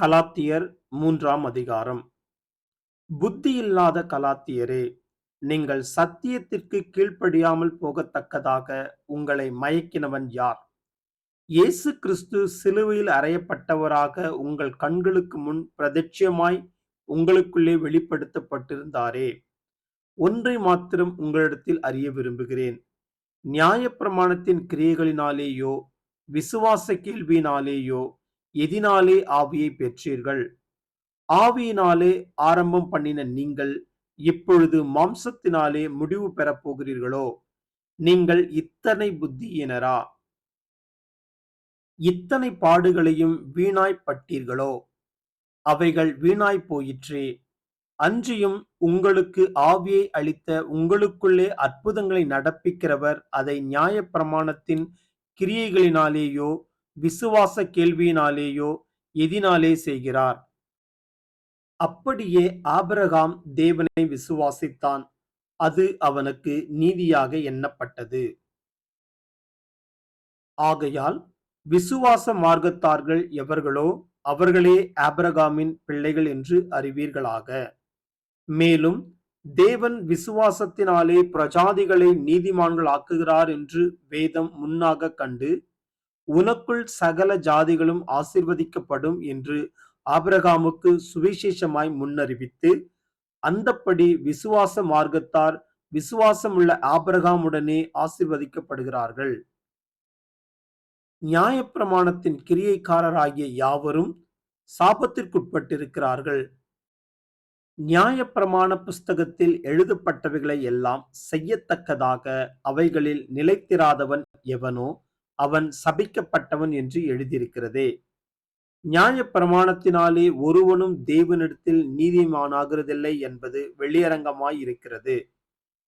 கலாத்தியர் மூன்றாம் அதிகாரம். புத்தியில்லாத கலாத்தியரே நீங்கள் சத்தியத்திற்கு கீழ்ப்படியாமல் போகத்தக்கதாக உங்களை மயக்கினவன் யார்? இயேசு கிறிஸ்து சிலுவையில் அறையப்பட்டவராக உங்கள் கண்களுக்கு முன் பிரதட்சியமாய் உங்களுக்குள்ளே வெளிப்படுத்தப்பட்டிருந்தாரே. ஒன்றை மாத்திரம் உங்களிடத்தில் அறிய விரும்புகிறேன். நியாயப்பிரமாணத்தின் கிரியைகளினாலேயோ விசுவாச கேள்வியினாலேயோ எதினாலே ஆவியை பெற்றீர்கள்? ஆவியினாலே ஆரம்பம் பண்ணின நீங்கள் இப்பொழுது மாம்சத்தினாலே முடிவு பெறப் போகிறீர்களோ? நீங்கள் இத்தனை புத்தியினரா? இத்தனை பாடுகளையும் வீணாய்ப்பட்டீர்களோ அவைகள் வீணாய் போயிற்றே. அன்றியும் உங்களுக்கு ஆவியை அளித்த உங்களுக்குள்ளே அற்புதங்களை நடப்பிக்கிறவர் அதை நியாயப்பிரமாணத்தின் கிரியைகளினாலேயோ விசுவாச கேள்வியினாலேயோ எதினாலே செய்கிறார். அப்படியே ஆபிரகாம் தேவனை விசுவாசித்தான். அது அவனுக்கு நீதியாக எண்ணப்பட்டது. ஆகையால் விசுவாச மார்க்கத்தார்கள் எவர்களோ அவர்களே ஆபிரகாமின் பிள்ளைகள் என்று அறிவீர்களாக. மேலும் தேவன் விசுவாசத்தினாலே பிரஜாதிகளை நீதிமான்கள் ஆக்குகிறார் என்று வேதம் முன்னாக கண்டு உனக்குள் சகல ஜாதிகளும் ஆசிர்வதிக்கப்படும் என்று ஆபிரகாமுக்கு சுவிசேஷமாய் முன்னறிவித்து அந்தப்படி விசுவாச மார்க்கத்தார் விசுவாசமுள்ள ஆபிரகாமுடனே ஆசிர்வதிக்கப்படுகிறார்கள். நியாயப்பிரமாணத்தின் கிரியைக்காரராகிய யாவரும் சாபத்திற்குட்பட்டிருக்கிறார்கள். நியாயப்பிரமாண புஸ்தகத்தில் எழுதப்பட்டவைகளை எல்லாம் செய்யத்தக்கதாக அவைகளில் நிலைத்திராதவன் எவனோ அவன் சபிக்கப்பட்டவன் என்று எழுதியிருக்கிறதே. நியாய பிரமாணத்தினாலே ஒருவனும் தேவனிடத்தில் நீதிமானாகிறதில்லை என்பது வெளியரங்கமாய் இருக்கிறது.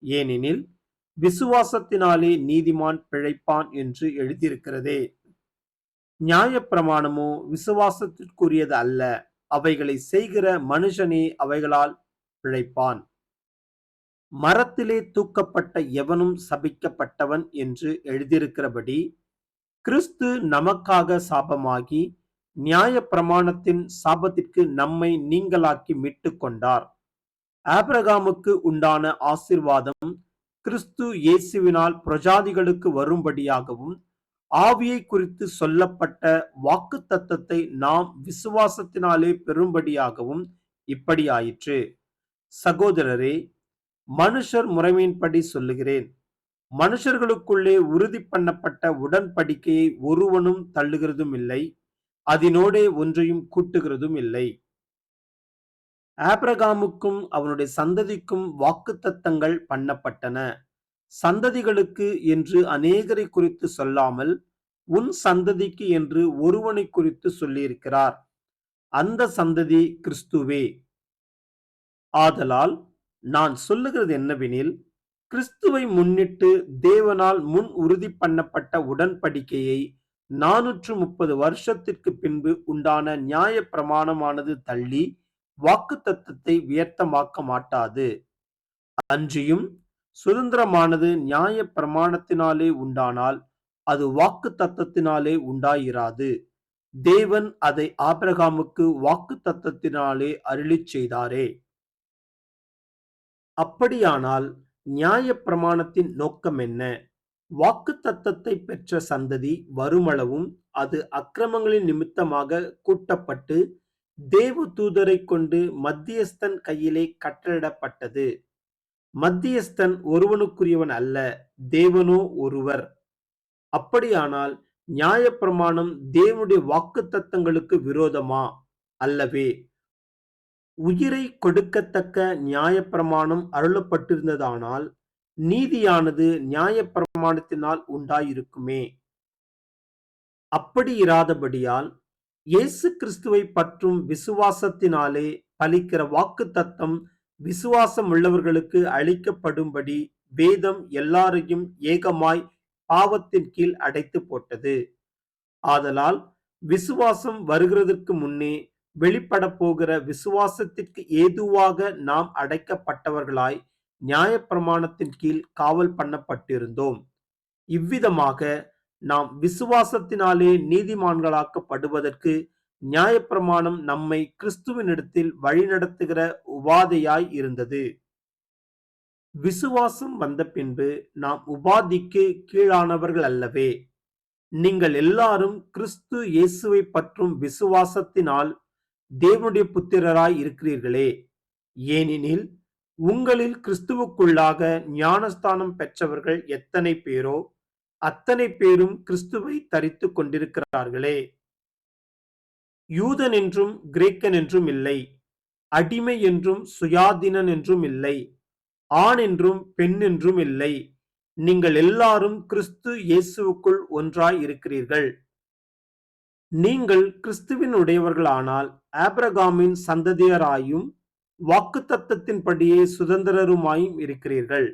ஏனெனில் விசுவாசத்தினாலே நீதிமான் பிழைப்பான் என்று எழுதியிருக்கிறதே. நியாய பிரமாணமோ விசுவாசத்திற்குரியது அல்ல அவைகளை செய்கிற மனுஷனே அவைகளால் பிழைப்பான். மரத்திலே தூக்கப்பட்ட எவனும் சபிக்கப்பட்டவன் என்று எழுதியிருக்கிறபடி கிறிஸ்து நமக்காக சாபமாகி நியாய பிரமாணத்தின் சாபத்திற்கு நம்மை நீங்களாக்கி மீட்டு கொண்டார். ஆபிரகாமுக்கு உண்டான ஆசிர்வாதம் கிறிஸ்து இயேசுவினால் பிரஜாதிகளுக்கு வரும்படியாகவும் ஆவியை குறித்து சொல்லப்பட்ட வாக்கு தத்தத்தை நாம் விசுவாசத்தினாலே பெறும்படியாகவும் இப்படி ஆயிற்று சகோதரரே மனுஷர் முறைமையின்படி சொல்லுகிறேன். மனுஷர்களுக்குள்ளே உறுதி பண்ணப்பட்ட உடன்படிக்கையை ஒருவனும் தள்ளுகிறதும் இல்லை அதனோடே ஒன்றையும் கூட்டுகிறதும் இல்லை. ஆப்ரகாமுக்கும் அவனுடைய சந்ததிக்கும் வாக்குத்தத்தங்கள் பண்ணப்பட்டன. சந்ததிகளுக்கு என்று அநேகரை குறித்து சொல்லாமல் உன் சந்ததிக்கு என்று ஒருவனை குறித்து சொல்லியிருக்கிறார். அந்த சந்ததி கிறிஸ்துவே. ஆதலால் நான் சொல்லுகிறது என்னவெனில் கிறிஸ்துவை முன்னிட்டு தேவனால் முன் உறுதி பண்ணப்பட்ட உடன்படிக்கையை நானூற்று முப்பது வருஷத்திற்கு பின்பு உண்டான நியாய பிரமாணமானது தள்ளி வாக்கு தத்துவத்தை வியர்த்தமாக்க மாட்டாது. அன்றியும் சுதந்திரமானது நியாய பிரமாணத்தினாலே உண்டானால் அது வாக்கு தத்தத்தினாலே உண்டாயிராது. தேவன் அதை ஆபிரகாமுக்கு வாக்கு தத்தத்தினாலே அருளி செய்தாரே. அப்படியானால் நியாய பிரமாணத்தின் நோக்கம் என்ன? வாக்கு தத்தத்தை பெற்ற சந்ததி வருமளவும் அது அக்கிரமங்களின் நிமித்தமாக கூட்டப்பட்டு தேவ தூதரை கொண்டு மத்தியஸ்தன் கையிலே கட்டளிடப்பட்டது. மத்தியஸ்தன் ஒருவனுக்குரியவன் அல்ல தேவனோ ஒருவர். அப்படியானால் நியாயப்பிரமாணம் தேவனுடைய வாக்கு தத்தங்களுக்கு விரோதமா அல்லவே? உயிரை கொடுக்கத்தக்க நியாயப்பிரமாணம் அருளப்பட்டிருந்ததானால் நீதியானது நியாயப்பிரமாணத்தினால் உண்டாயிருக்குமே. அப்படி இராதபடியால் இயேசு கிறிஸ்துவை பற்றும் விசுவாசத்தினாலே பலிக்கிற வாக்கு தத்தம் விசுவாசம் உள்ளவர்களுக்கு அளிக்கப்படும்படி வேதம் எல்லாரையும் ஏகமாய் பாவத்தின் கீழ் அடைத்து போட்டது. ஆதலால் விசுவாசம் வருகிறதற்கு முன்னே வெளிப்பட போகிற விசுவாசத்திற்கு ஏதுவாக நாம் அடைக்கப்பட்டவர்களாய் நியாயப்பிரமாணத்தின் கீழ் காவல் பண்ணப்பட்டிருந்தோம். இவ்விதமாக நாம் விசுவாசத்தினாலே நீதிமான்களாக்கப்படுவதற்கு நியாயப்பிரமாணம் நம்மை கிறிஸ்துவினிடத்தில் வழிநடத்துகிற உபாதையாய் இருந்தது. விசுவாசம் வந்த பின்பு நாம் உபாதிக்கு கீழானவர்கள் அல்லவே. நீங்கள் எல்லாரும் கிறிஸ்து இயேசுவை பற்றும் விசுவாசத்தினால் தேவனுடைய புத்திரராய் இருக்கிறீர்களே. ஏனெனில் உங்களில் கிறிஸ்துவுக்குள்ளாக ஞானஸ்தானம் பெற்றவர்கள் எத்தனை பேரோ அத்தனை பேரும் கிறிஸ்துவை தரித்து கொண்டிருக்கிறார்களே. யூதன் என்றும் கிரேக்கன் என்றும் இல்லை. அடிமை என்றும் சுயாதீனன் என்றும் இல்லை. ஆண் என்றும் பெண் என்றும் இல்லை. நீங்கள் எல்லாரும் கிறிஸ்து இயேசுவுக்குள் ஒன்றாய் இருக்கிறீர்கள். நீங்கள் கிறிஸ்துவின் உடையவர்களானால் ஆபிரகாமின் சந்ததியராயும் வாக்குத்தத்தத்தின்படியே சுதந்திரருமாயும் இருக்கிறீர்கள்.